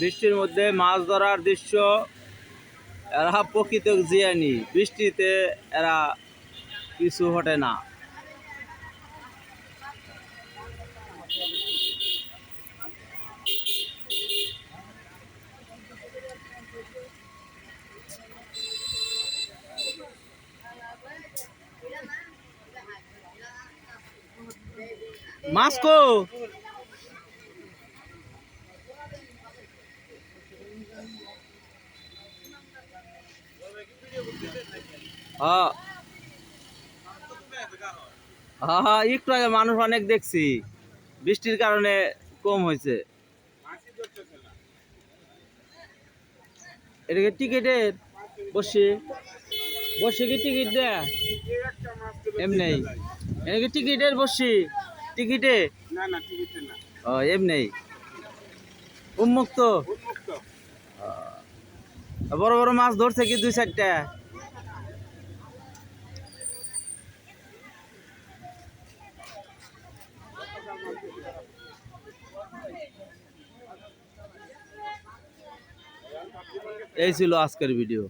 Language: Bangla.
বৃষ্টির মধ্যে মাছ ধরার দৃশ্য এরা প্রকৃত জিয়ানি। বৃষ্টিতে এরা কিছু হটে না। মাছ হ্যাঁ। হ্যাঁ হ্যাঁ একটু আগে মানুষ অনেক দেখছি। বৃষ্টির কারণে কম হয়েছে। এটাকে টিকিটের? বসে। বসে কি টিকিট দেয় এমনি। এটা কি টিকিটের বসি? টিকিটে? ও এমনি। উন্মুক্ত? উন্মুক্ত। বড় বড় মাছ ধরছে কি দুই চারটা? এই ছিল আজকের ভিডিও